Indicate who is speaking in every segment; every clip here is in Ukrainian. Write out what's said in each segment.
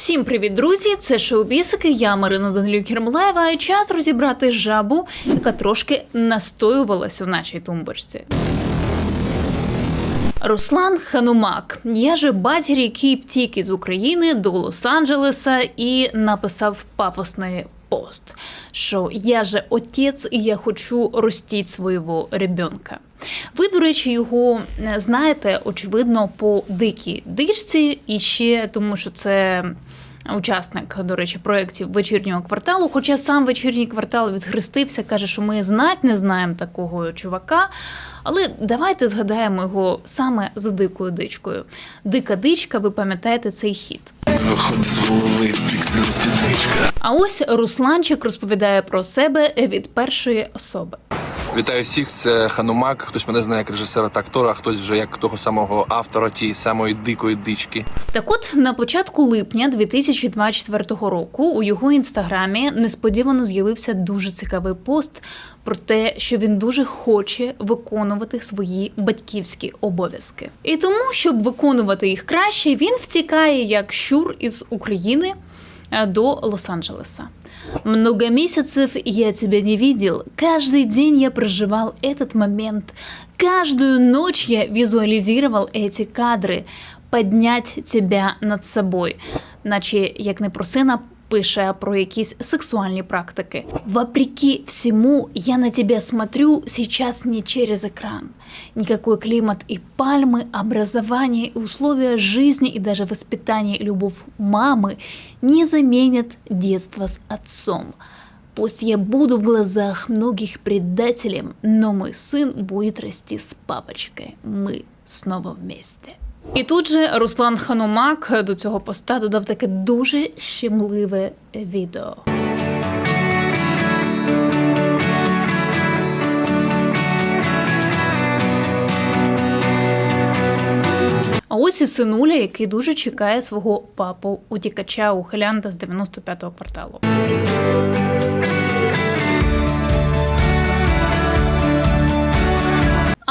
Speaker 1: Всім привіт, друзі! Це шоу Бісики. Я Марина Данилюк Кермлаєва. Час розібрати жабу, яка трошки настоювалася у нашій тумбочці. Руслан Ханумак. Я же батір, який втік із України до Лос-Анджелеса і написав пафосний пост, що я же отець і я хочу ростіть свого ребенка. Ви, до речі, його е, знаєте, очевидно, по дикій дичці, і ще тому, що це. Учасник, до речі, проєктів вечірнього кварталу. Хоча сам вечірній квартал відхрестився, каже, що ми знать не знаємо такого чувака. Але давайте згадаємо його саме за дикою дичкою. Дика дичка, ви пам'ятаєте цей хіт.
Speaker 2: Виходить з голови, приксила спідничка.
Speaker 1: А ось Русланчик розповідає про себе від першої особи.
Speaker 2: Вітаю всіх, це Ханумак. Хтось мене знає як режисера та актора, а хтось вже як того самого автора тієї самої дикої дички.
Speaker 1: Так от на початку липня 2024 року у його інстаграмі несподівано з'явився дуже цікавий пост про те, що він дуже хоче виконувати свої батьківські обов'язки. І тому, щоб виконувати їх краще, він втікає як щур із України е, до Лос-Анджелеса. Много месяцев я тебя не видел. Каждый день я проживал этот момент. Каждую ночь я визуализировал эти кадры. Поднять тебя над собой. Наче як не про сина пише про якісь сексуальні практики. Вопреки всему, я на тебя смотрю сейчас не через экран. Никакой климат и пальмы, образование и условия жизни и даже воспитание и любовь мамы не заменят детство с отцом. Пусть я буду в глазах многих предателем, но мой сын будет расти с папочкой. Мы снова вместе. І тут же Руслан Ханумак до цього поста додав таке дуже щемливе відео. А ось і синуля, який дуже чекає свого папу утікача ухилянта з 95-го кварталу.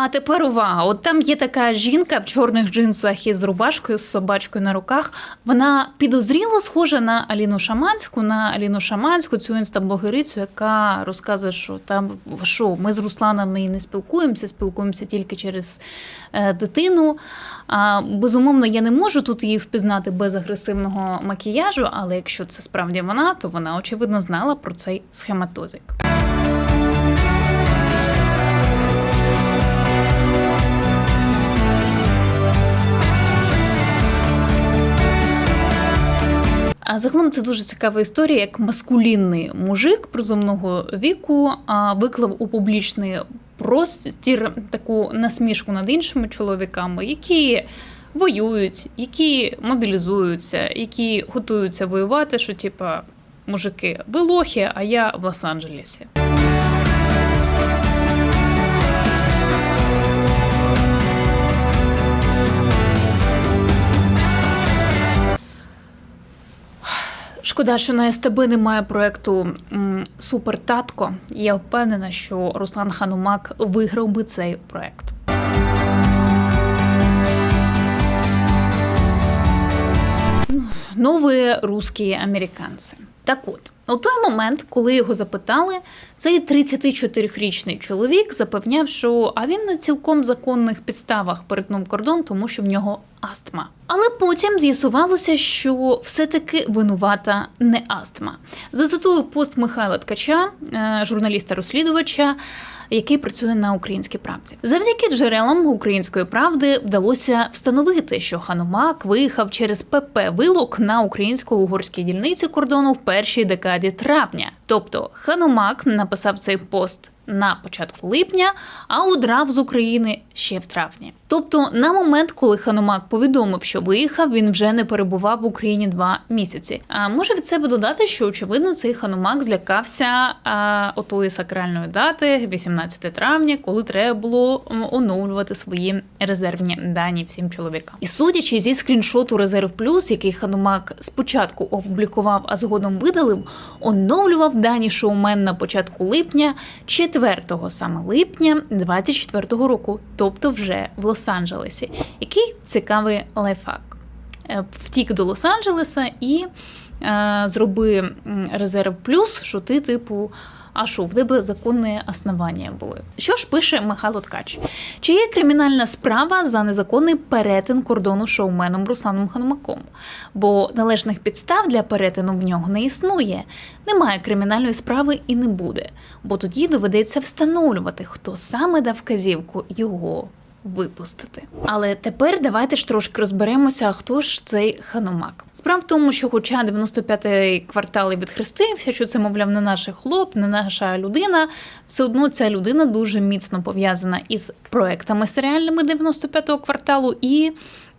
Speaker 1: А тепер увага! От там є така жінка в чорних джинсах із рубашкою з собачкою на руках. Вона підозріло схожа на Аліну Шаманську, на Аліну Шаманську, цю інстаблогерицю, яка розказує, що там що ми з Русланом і не спілкуємося, спілкуємося тільки через е, дитину. А, безумовно, я не можу тут її впізнати без агресивного макіяжу, але якщо це справді вона, то вона очевидно знала про цей схематозик. А загалом це дуже цікава історія, як маскулінний мужик призумного віку виклав у публічний простір таку насмішку над іншими чоловіками, які воюють, які мобілізуються, які готуються воювати, що типа мужики, ви лохи, а я в Лос-Анджелесі. Шкода, що на СТБ немає проекту Супер Татко. Я впевнена, що Руслан Ханумак виграв би цей проект. Нові русські американці. Так от, у той момент, коли його запитали, цей 34-річний чоловік запевняв, що а він на цілком законних підставах перетнув кордон, тому що в нього астма. Але потім з'ясувалося, що все-таки винувата не астма. Зацитую пост Михайла Ткача, е, журналіста-розслідувача, який працює на українській правді. Завдяки джерелам української правди вдалося встановити, що Ханумак виїхав через ПП Вилок на українсько-угорській дільниці кордону в першій декаді травня. Тобто Ханумак написав цей пост на початку липня, а удрав з України ще в травні. Тобто, на момент, коли Ханумак повідомив, що виїхав, він вже не перебував в Україні два місяці. А може від себе додати, що очевидно цей Ханумак злякався а, отої сакральної дати, 18 травня, коли треба було оновлювати свої резервні дані всім чоловікам. І судячи зі скріншоту Резерв Плюс, який Ханумак спочатку опублікував, а згодом видалив, оновлював дані шоумен на початку липня, 4 саме липня 24-го року, тобто вже в Лос-Анджелесі. Який цікавий лайфхак. е, втік до Лос-Анджелеса і е, зроби резерв плюс, що ти, типу. А що, в тебе законні основання були. Що ж пише Михайло Ткач? Чи є кримінальна справа за незаконний перетин кордону шоуменом Русланом Ханумаком? Бо належних підстав для перетину в нього не існує. Немає кримінальної справи і не буде, бо тоді доведеться встановлювати, хто саме дав вказівку його випустити. Але тепер давайте ж трошки розберемося, хто ж цей ханумак. Справа в тому, що, хоча 95-й квартал і відхрестився, що це, мовляв, не наш хлоп, не наша людина, все одно ця людина дуже міцно пов'язана із проектами серіальними 95-го кварталу і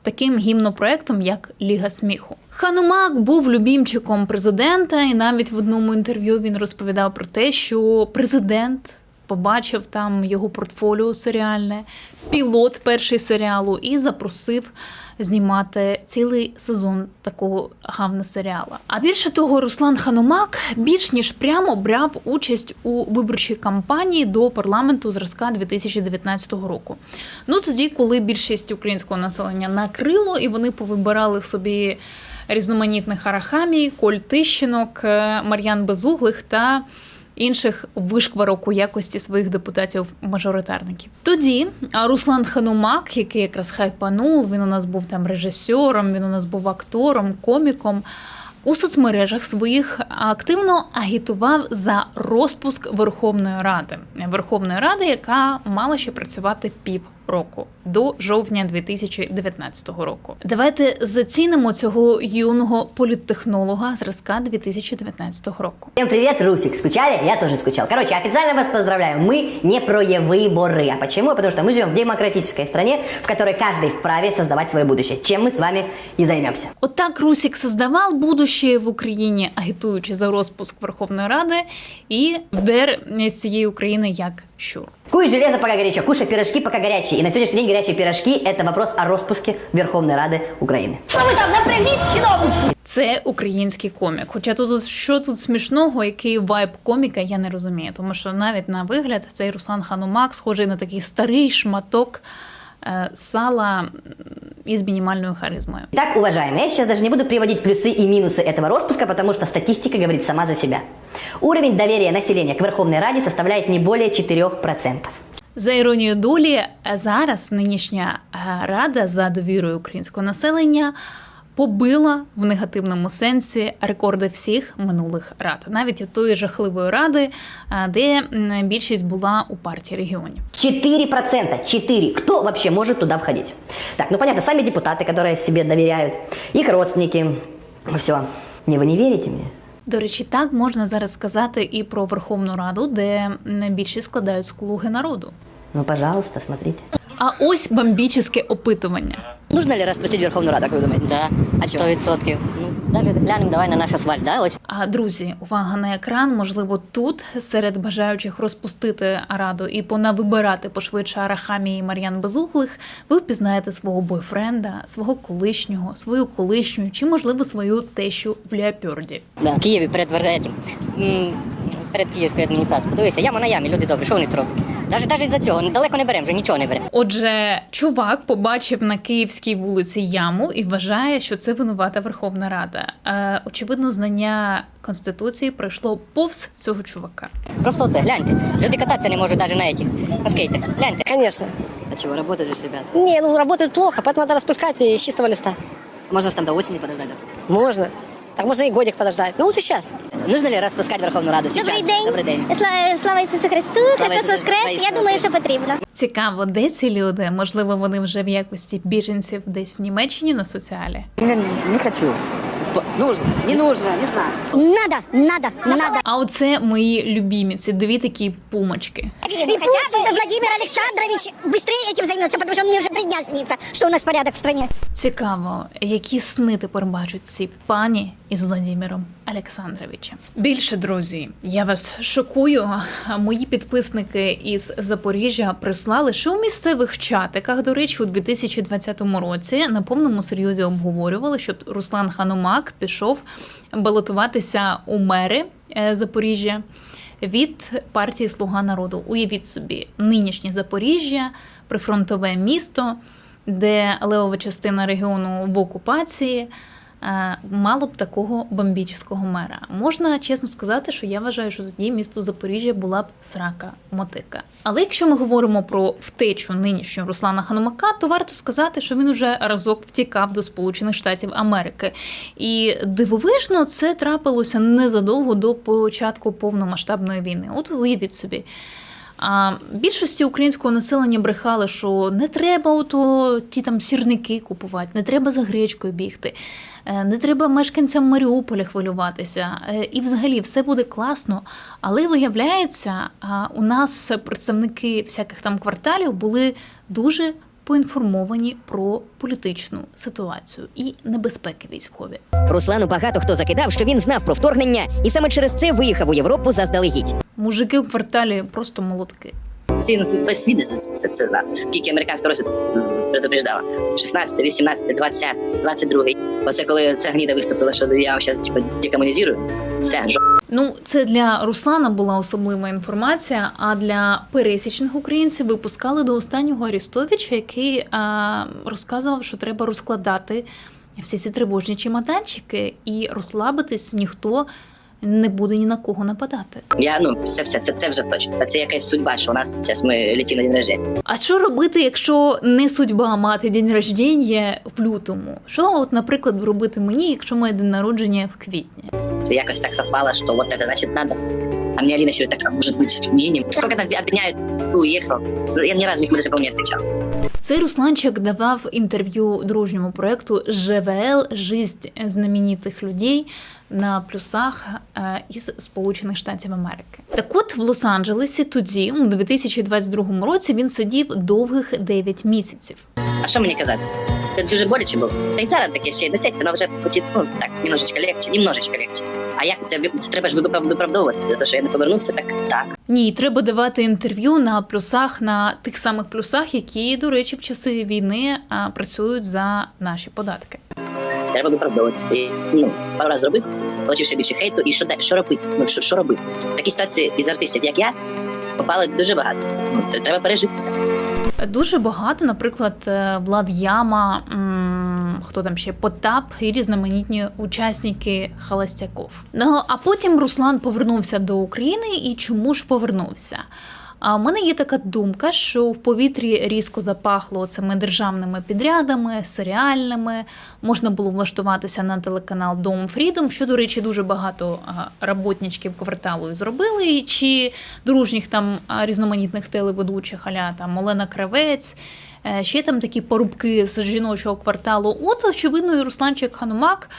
Speaker 1: таким гімнопроектом, як Ліга сміху. Ханумак був любімчиком президента, і навіть в одному інтерв'ю він розповідав про те, що президент побачив там його портфоліо серіальне, пілот перший серіалу, і запросив знімати цілий сезон такого гавна серіала. А більше того, Руслан Ханумак більш ніж прямо брав участь у виборчій кампанії до парламенту зразка 2019 року. Ну тоді, коли більшість українського населення накрило, і вони повибирали собі різноманітних арахамій, Коль Тищенок, е, Мар'ян Безуглих та інших вишкварок у якості своїх депутатів-мажоритарників. Тоді Руслан Ханумак, який якраз хайпанув, він у нас був там режисером, він у нас був актором, коміком. У соцмережах своїх активно агітував за розпуск Верховної Ради. Верховної Ради, яка мала ще працювати півроку до жовтня 2019 року. Давайте зацінимо цього юного політтехнолога зразка 2019 року.
Speaker 3: Всем привет, Русик. Скучали? Я тоже скучал. Короче, официально вас поздравляю. Мы не про выборы. А почему? Потому что мы живем в демократической стране, в которой каждый вправе создавать свое будущее. Чем мы с вами и займемся.
Speaker 1: Отак Русік создавав будущее в Україні, агітуючи за розпуск Верховної Ради, і вдер з цієї України як щур.
Speaker 3: Куй железо пока горячо, кушай пирожки пока горячие. И на сегодняшний день горячие пирожки – это вопрос о распуске Верховной Рады Украины.
Speaker 1: Це український комік. Хоча тут що тут смішного, який вайб коміка, я не розумію. Тому що навіть на вигляд цей Руслан Ханумак схожий на такий старий шматок е, сала м, із мінімальною харизмою.
Speaker 3: Итак, уважаемые, я сейчас даже не буду приводить плюсы и минусы этого распуска, потому что статистика говорит сама за себя. Уровень доверия населения к Верховной Раде составляет не более 4%.
Speaker 1: За іронією долі, е, зараз нинішня е, рада за довірою українського населення побила в негативному сенсі рекорди всіх минулих рад, навіть від тої жахливої ради, е, де м, більшість була у партії регіонів.
Speaker 3: 4%, 4. Кто вообще может туда входить? Так, ну понятно, сами депутаты, которые себе доверяют, их родственники. Все. Не, вы не верите мне?
Speaker 1: До речі, так можна зараз сказати і про Верховну Раду, де м, більшість складають слуги народу.
Speaker 3: Ну, пожалуйста, смотрите.
Speaker 1: А ось бомбічне опитування.
Speaker 3: Нужно ли распустить Верховную Раду, как вы думаете?
Speaker 4: Да,
Speaker 3: А
Speaker 4: сто
Speaker 3: чё?
Speaker 4: відсотків. Ну, навіть глянемо давай на наш асфальт, да? Ось
Speaker 1: А друзі, увага на екран. Можливо, тут серед бажаючих розпустити раду і понавибирати пошвидше Арахамії і Мар'ян Безуглих, ви впізнаєте свого бойфренда, свого колишнього, свою колишню чи, можливо, свою тещу в Леопарді.
Speaker 4: да. в Києві перед Веретім. Перед Київською адміністрацією. Подивися, яма на ямі, люди добрі, що вони роблять? Навіть навіть за цього далеко не беремо, вже нічого не беремо.
Speaker 1: Отже, чувак побачив на київській вулиці яму і вважає, що це винувата Верховна Рада. Е, очевидно, знання конституції пройшло повз цього чувака.
Speaker 4: Просто оце, гляньте. Люди кататися не можуть навіть на этих, на скейтах. Гляньте.
Speaker 5: Конечно.
Speaker 3: А чего, работали же ребята?
Speaker 5: Не, ну работают плохо, поэтому надо распускать и с чистого листа.
Speaker 3: Можно же там до осени подождать, допустим.
Speaker 5: Можно. Так можно и годик подождать. Ну лучше сейчас.
Speaker 3: Нужно ли распускать Верховную Раду сейчас?
Speaker 6: Добрий день.
Speaker 3: Добрий день.
Speaker 6: Слава, слава Ісусу Христу, Христос
Speaker 3: Ісусу-
Speaker 6: Воскрес. Я думаю, що потрібно.
Speaker 1: Цікаво, де ці люди? Можливо, вони вже в якості біженців десь в Німеччині на соціалі.
Speaker 7: Не, не хочу. Нужно, не нужно, не знаю.
Speaker 6: Надо, надо, надо.
Speaker 1: А оце мої любімі, ці дві такі пумочки.
Speaker 6: И пусть Владимир Александрович быстрее этим займется, потому что мне уже три дня снится, что у нас порядок в стране.
Speaker 1: Цікаво, які сни тепер бачать ці пані із Владимиром Олександровичем. Більше друзі, я вас шокую. Мої підписники із Запоріжжя прислали, що у місцевих чатиках, до речі, у 2020 році на повному серйозі обговорювали, щоб Руслан Ханумак пішов балотуватися у мери е, Запоріжжя від партії Слуга народу. Уявіть собі, нинішнє Запоріжжя, прифронтове місто. де левова частина регіону в окупації. Е, Мало б такого бомбічного мера. Можна чесно сказати, що я вважаю, що тоді місто Запоріжжя була б срака мотика. Але якщо ми говоримо про втечу нинішнього Руслана Ханумака, то варто сказати, що він уже разок втікав до Сполучених Штатів Америки. І дивовижно, це трапилося незадовго до початку повномасштабної війни. От уявіть собі. А більшості українського населення брехали, що не треба ото ті там сірники купувати, не треба за гречкою бігти, е, не треба мешканцям Маріуполя хвилюватися. е, І взагалі все буде класно. Але виявляється, у нас представники всяких там кварталів були дуже поінформовані про політичну ситуацію і небезпеки військові.
Speaker 8: Руслану багато хто закидав, що він знав про вторгнення і саме через це виїхав у Європу заздалегідь.
Speaker 1: Мужики в кварталі просто молотки.
Speaker 7: Всі весь світ це, це знав. Скільки американська розвідка предупреждала. 16, 18, 20, 22. Оце коли ця гніда виступила, що я зараз типу, декомунізую. Все, жо.
Speaker 1: Ну, це для Руслана була особлива інформація. А для пересічних українців випускали до останнього Арістовича, який а, розказував, що треба розкладати всі ці тривожні чемоданчики і розслабитись ніхто не буде ні на кого нападати.
Speaker 7: Я ну все, все, це, це вже точно. Це якась судьба, що у нас зараз ми летимо на день рождення.
Speaker 1: А що робити, якщо не судьба мати день рождення в лютому? Що, от, наприклад, робити мені, якщо моє день народження в квітні?
Speaker 7: Це якось так совпало, що вот это значит надо. А мне Алина еще так, а может быть, мнением. Сколько там обвиняют, уехал. Я ни разу никому даже, по-моему, не отвечал.
Speaker 1: Цей Русланчик давав інтерв'ю дружньому проекту ЖВЛ Жизнь знаменитих людей на плюсах е, із Сполучених Штатів Америки. Так от в Лос-Анджелесі тоді, у 2022 році, він сидів довгих 9 місяців.
Speaker 7: А що мені казати? Це дуже боляче було. Та й зараз таке ще й несеться, але вже поті- ну, так, немножечко легче, немножечко легче. А як це, це треба ж виправ- виправдовуватися, за те, що я не повернувся, так так.
Speaker 1: Ні, треба давати інтерв'ю на плюсах, на тих самих плюсах, які, до речі, в часи війни а, працюють за наші податки.
Speaker 7: Треба виправдовуватися. Ну, пару разів зробив, отримав ще більше хейту, і що, що робити? Ну, що, що робити? В такій ситуації із артистів, як я, попали дуже багато. Ну, треба пережити це.
Speaker 1: Дуже багато, наприклад, е, Влад Яма, хто там ще Потап і різноманітні учасники Холостяков. Ну а потім Руслан повернувся до України і чому ж повернувся? А в мене є така думка, що в повітрі різко запахло цими державними підрядами, серіальними. Можна було влаштуватися на телеканал Дом Фрідом, що, до речі, дуже багато роботничків кварталу зробили, чи дружніх там різноманітних телеведучих, аля там Олена Кравець. е, Ще там такі порубки з жіночого кварталу. От, очевидно, і Русланчик Ханумак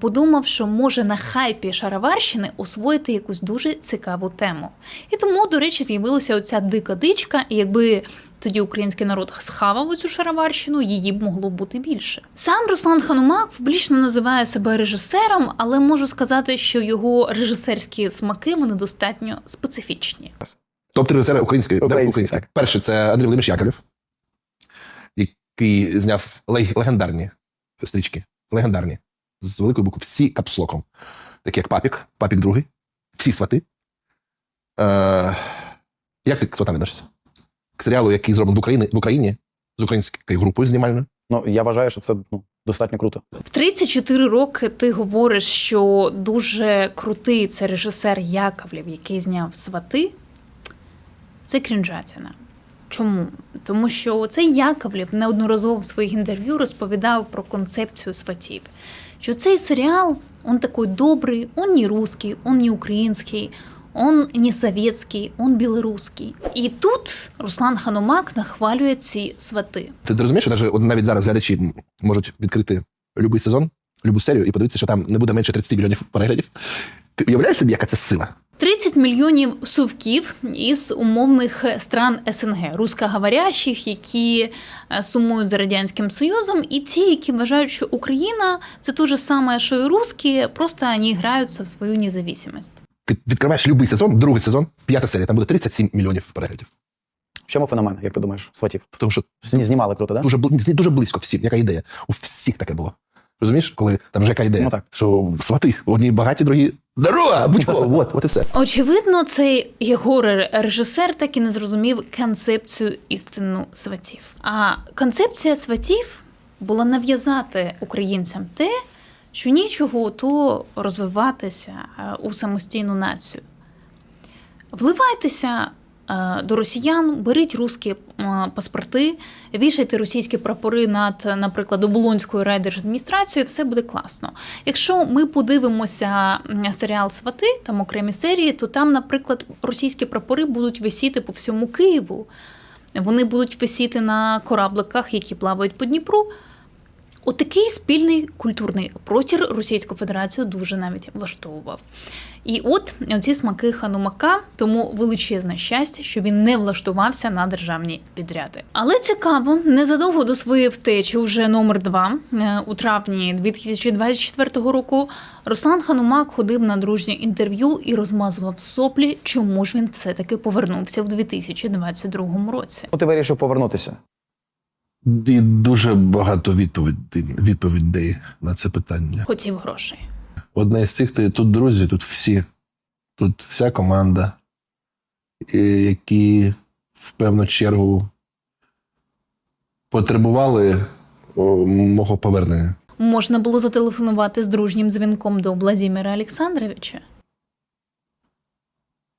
Speaker 1: подумав, що може на хайпі Шароварщини освоїти якусь дуже цікаву тему. І тому, до речі, з'явилася оця дика дичка, і якби тоді український народ схавав оцю Шароварщину, її б могло бути більше. Сам Руслан Ханумак публічно називає себе режисером, але можу сказати, що його режисерські смаки вони достатньо специфічні.
Speaker 9: Топ-3 режисера української. Української. Перший це Андрій Володимирович Яковлев, який зняв лег- легендарні стрічки. Легендарні. З великої букви всі капслоком. Такі як Папік, Папік другий, всі свати. Е, як ти к сватам відносишся? К серіалу, який зроблений в Україні, в Україні з українською групою знімальною.
Speaker 10: Ну я вважаю, що це ну, достатньо круто.
Speaker 1: В 34 роки ти говориш, що дуже крутий це режисер Яковлів, який зняв свати. Це крінжатіна. Чому? Тому що цей Яковлів неодноразово в своїх інтерв'ю розповідав про концепцію сватів. Що цей серіал, он такой добрий, он не русский, он не український, он не советський, он білоруський. І тут Руслан Ханумак нахвалює ці свати.
Speaker 9: Ти, ти розумієш, що навіть, навіть зараз глядачі можуть відкрити будь-який сезон, будь-яку серію і подивитися, що там не буде менше 30 мільйонів переглядів. Ти уявляєш собі, яка це сила?
Speaker 1: 30 мільйонів сувків із умовних стран СНГ, русскоговорящих, які е, сумують за радянським союзом, і ті, які вважають, що Україна це те ж саме, що і русські, просто вони граються в свою независимость.
Speaker 9: Ти відкриваєш будь-який сезон, другий сезон, п'ята серія, там буде 37 мільйонів переглядів.
Speaker 10: В чому феномен, як ти думаєш, сватів?
Speaker 9: Тому що
Speaker 10: Зні- Знімали круто, да?
Speaker 9: дуже, бли- дуже близько всім, яка ідея. У всіх таке було. Розумієш, коли там вже яка ідея,
Speaker 10: Ну так.
Speaker 9: що свати, одні багаті, другі здорова, будь-ко, от, от і все.
Speaker 1: Очевидно, цей Єгор режисер так і не зрозумів концепцію істину сватів. А концепція сватів була нав'язати українцям те, що нічого то розвиватися е, у самостійну націю. Вливайтеся до росіян, беріть русські е, паспорти, вішайте російські прапори над, наприклад, Оболонською райдержадміністрацією, все буде класно. Якщо ми подивимося серіал Свати, там окремі серії, то там, наприклад, російські прапори будуть висіти по всьому Києву. Вони будуть висіти на корабликах, які плавають по Дніпру. Отакий спільний культурний простір Російську Федерацію дуже навіть влаштовував. І от ці смаки Ханумака, тому величезне щастя, що він не влаштувався на державні підряди. Але цікаво, незадовго до своєї втечі, вже номер два е, у травні 2024 року, Руслан Ханумак ходив на дружнє інтерв'ю і розмазував соплі, чому ж він все-таки повернувся в 2022 році.
Speaker 10: Ти вирішив повернутися.
Speaker 9: І дуже багато відповідей, відповідей на це питання.
Speaker 1: Хотів грошей.
Speaker 9: Одне з цих ти- тут друзі, тут всі, тут вся команда, які в певну чергу потребували мого повернення.
Speaker 1: Можна було зателефонувати з дружнім дзвінком до Владимира Олександровича.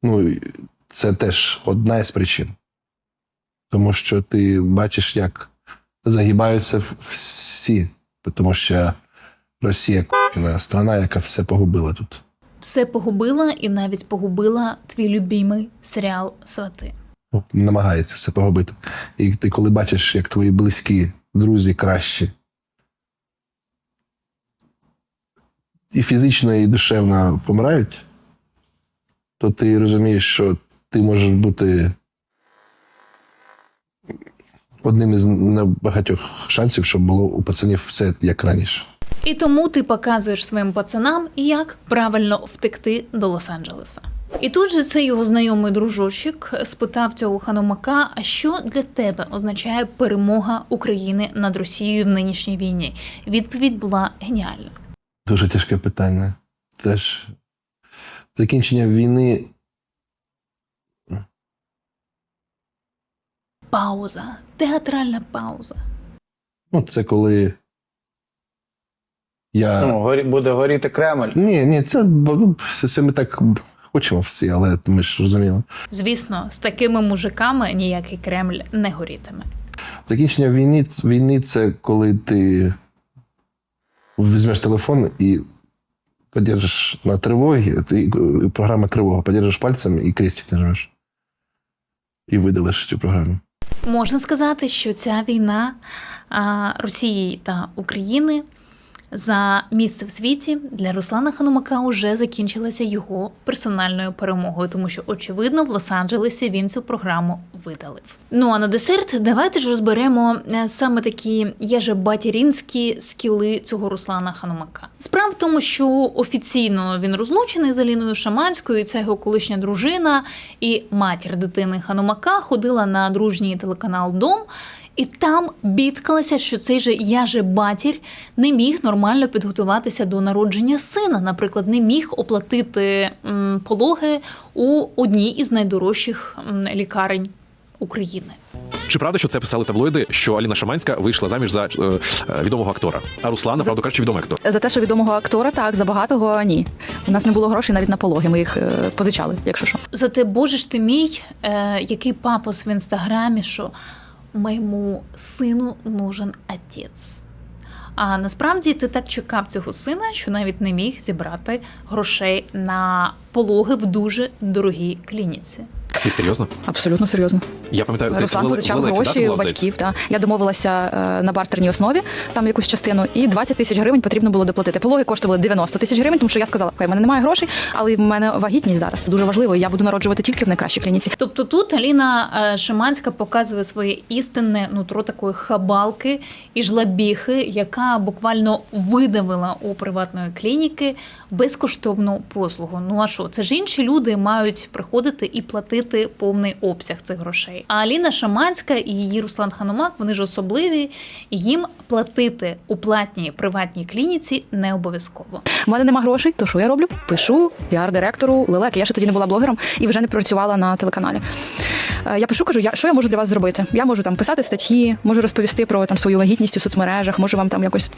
Speaker 9: Ну, це теж одна із причин. Тому що ти бачиш, як загибаються всі, тому що Росія к***на страна, яка все погубила тут.
Speaker 1: Все погубила і навіть погубила твій любимий серіал Свати.
Speaker 9: Ну, намагається все погубити. І ти коли бачиш, як твої близькі, друзі кращі, і фізично, і душевно помирають, то ти розумієш, що ти можеш бути одним із небагатьох шансів, щоб було у пацанів все як раніше.
Speaker 1: І тому ти показуєш своїм пацанам, як правильно втекти до Лос-Анджелеса. І тут же цей його знайомий дружочок спитав цього ханумака: а що для тебе означає перемога України над Росією в нинішній війні? Відповідь була геніальна.
Speaker 9: Дуже тяжке питання. Теж закінчення війни
Speaker 1: Пауза, театральна пауза.
Speaker 9: ну, це коли я.
Speaker 10: Ну, горі, буде горіти Кремль.
Speaker 9: Ні, ні, це, ну, це ми так хочемо всі, але ми ж розуміємо.
Speaker 1: Звісно, з такими мужиками ніякий Кремль не горітиме.
Speaker 9: Закінчення війни, війни це коли ти візьмеш телефон і подержиш на тривогі, ти, програма тривога, подержиш пальцем і крестик нажмеш. І видалиш цю програму.
Speaker 1: Можна сказати, що ця війна Росії та України за місце в світі для Руслана Ханумака вже закінчилася його персональною перемогою, тому що очевидно в Лос-Анджелесі він цю програму видалив. Ну а на десерт давайте ж розберемо е, саме такі єжебатірінські скіли цього Руслана Ханумака. Справа в тому, що офіційно він розлучений з Аліною Шаманською, і це його колишня дружина і матір дитини Ханумака ходила на дружній телеканал Дом. І там бідкалася, що цей же я же батір не міг нормально підготуватися до народження сина. Наприклад, не міг оплатити пологи у одній із найдорожчих лікарень України.
Speaker 11: Чи правда, що це писали таблоїди, що Аліна Шаманська вийшла заміж за е, е, відомого актора? А Руслан, правду кажучи, відомий актор.
Speaker 12: За те, що відомого актора, так, за багатого ні. У нас не було грошей навіть на пологи, ми їх е, позичали, якщо що.
Speaker 1: Зате, боже ж ти мій, е, який папос в інстаграмі, що моєму сину нужен отець. А насправді ти так чекав цього сина, що навіть не міг зібрати грошей на пологи в дуже дорогій клініці.
Speaker 11: Ти серйозно?
Speaker 12: Абсолютно серйозно.
Speaker 11: Я пам'ятаю, здається,
Speaker 12: Руслан позичав
Speaker 11: в Лелеці, да,
Speaker 12: гроші у батьків. Та. Я домовилася е, на бартерній основі, там якусь частину, і 20 тисяч гривень потрібно було доплатити. Пологи коштували 90 тисяч гривень, тому що я сказала, окей, в мене немає грошей, але в мене вагітність зараз. Це дуже важливо. і Я буду народжувати тільки в найкращій клініці.
Speaker 1: Тобто тут Аліна е, Шиманська показує своє істинне нутро такої хабалки і жлабіхи, яка буквально видавила у приватної клініки безкоштовну послугу. Ну а що? Це ж інші люди мають приходити і платити. Платити повний обсяг цих грошей. А Аліна Шаманська і її Руслан Ханомак вони ж особливі. Їм платити у платній приватній клініці не обов'язково.
Speaker 12: У мене нема грошей, то що я роблю? Пишу піар-директору Лелек. Я ще тоді не була блогером і вже не працювала на телеканалі. Е, Я пишу, кажу, я що я можу для вас зробити? Я можу там писати статті, можу розповісти про там свою вагітність у соцмережах, можу вам там якось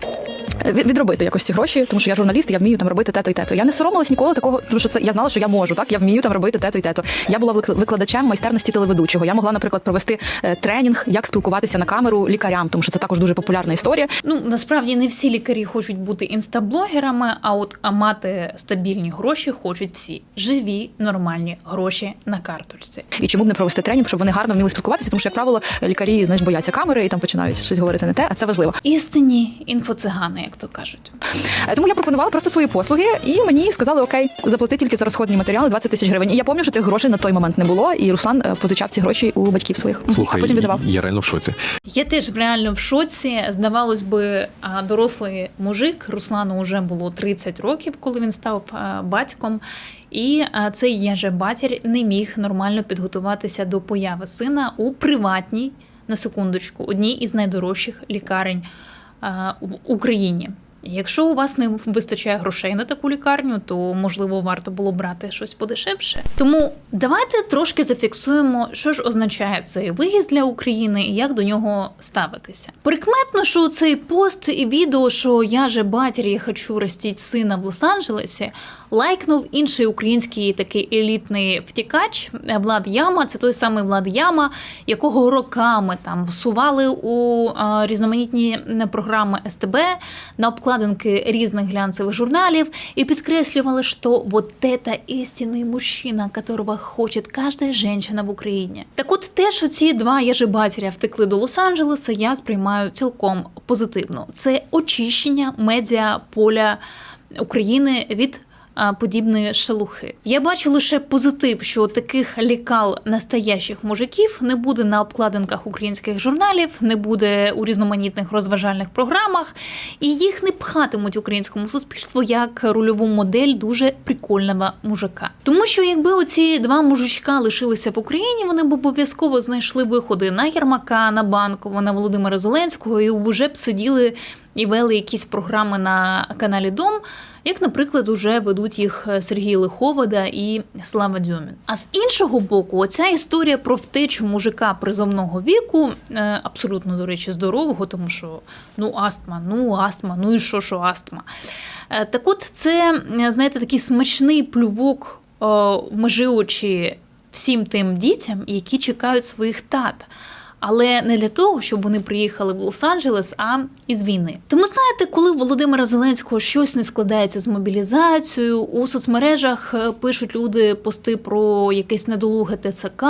Speaker 12: е, відробити якось ці гроші, тому що я журналіст, я вмію там робити те-то і те-то. Я не соромилась ніколи такого, тому що це я знала, що я можу. Так я вмію там робити те-то і те-то. Я була викла- викладачем майстерності телеведучого. Я могла, наприклад, провести е, тренінг, як спілкуватися на камеру лікарям, тому що це також дуже популярна історія.
Speaker 1: Ну насправді не всі лікарі хочуть бути інстаблогерами, а от а мати стабільні гроші хочуть всі живі, нормальні гроші на карточці.
Speaker 12: І чому б не провести тренінг, щоб вони гарно вміли спілкуватися, тому що, як правило, лікарі знаєш, бояться камери і там починають щось говорити не те, а це важливо.
Speaker 1: Істинні інфоцигани, як то кажуть.
Speaker 12: Е, Тому я пропонувала просто свої послуги, і мені сказали: Окей, заплати тільки за розходні матеріали 20 тисяч гривень. І я пам'ятаю, що тих грошей на той момент не було. І Руслан е, позичав ці гроші у батьків своїх, а потім віддавав.
Speaker 11: я реально в шоці.
Speaker 1: Я теж реально в шоці. Здавалось би, дорослий мужик Руслану вже було 30 років, коли він став батьком. І цей я же батір не міг нормально підготуватися до появи сина у приватній, на секундочку, одній із найдорожчих лікарень в Україні. Якщо у вас не вистачає грошей на таку лікарню, то можливо варто було брати щось подешевше. Тому давайте трошки зафіксуємо, що ж означає цей виїзд для України і як до нього ставитися. Прикметно, що цей пост і відео, що я же батір, я хочу ростіть сина в Лос-Анджелесі, лайкнув інший український такий елітний втікач Влад Яма. Це той самий Влад Яма, якого роками там всували у а, різноманітні е, програми СТБ на обкладинки різних глянцевих журналів і підкреслювали, що вот это істинний мужчина, которого хоче кожна жінка в Україні. Так от те, що ці два єжебатіря втекли до Лос-Анджелеса, я сприймаю цілком позитивно. Це очищення медіа поля України від подібної шелухи. Я бачу лише позитив, що таких лікал настоящих мужиків не буде на обкладинках українських журналів, не буде у різноманітних розважальних програмах, і їх не пхатимуть українському суспільству як рольову модель дуже прикольного мужика. Тому що якби оці два мужичка лишилися в Україні, вони б обов'язково знайшли виходи на Єрмака, на Банкова, на Володимира Зеленського і вже б сиділи і вели якісь програми на каналі Дом, як, наприклад, уже ведуть їх Сергій Лиховода і Слава Дьомін. А з іншого боку, оця історія про втечу мужика призовного віку, е, абсолютно, до речі, здорового, тому що ну астма, ну астма, ну і що, що астма. Е, Так от, це, е, знаєте, такий смачний плювок е, межи очі всім тим дітям, які чекають своїх тат. Але не для того, щоб вони приїхали в Лос-Анджелес, а із війни. Тому знаєте, коли Володимира Зеленського щось не складається з мобілізацією, у соцмережах е, пишуть люди пости про якесь недолуге ТЦК.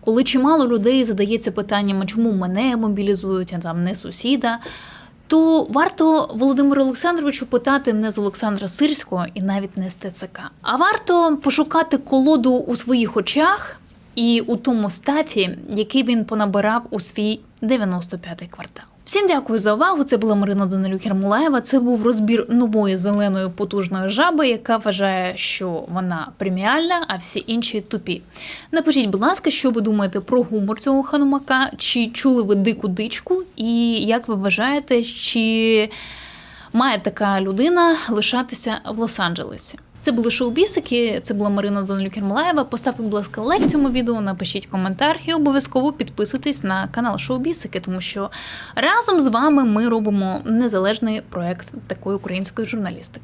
Speaker 1: Коли чимало людей задається питанням, чому мене мобілізують, а там не сусіда. То варто Володимиру Олександровичу питати не з Олександра Сирського і навіть не з ТЦК. А варто пошукати колоду у своїх очах і у тому стафі, який він понабирав у свій 95-й квартал. Всім дякую за увагу. Це була Марина Данилюк Ярмолаєва. Це був розбір нової зеленої потужної жаби, яка вважає, що вона преміальна, а всі інші тупі. Напишіть, будь ласка, що ви думаєте про гумор цього ханумака, чи чули ви дику дичку, і як ви вважаєте, чи має така людина лишатися в Лос-Анджелесі? Це були шоу-бісики, це була Марина Данилюк Ярмолаєва. Поставте, будь ласка, лайк цьому відео, напишіть коментар і обов'язково підписуйтесь на канал Шоу-бісики, тому що разом з вами ми робимо незалежний проект такої української журналістики.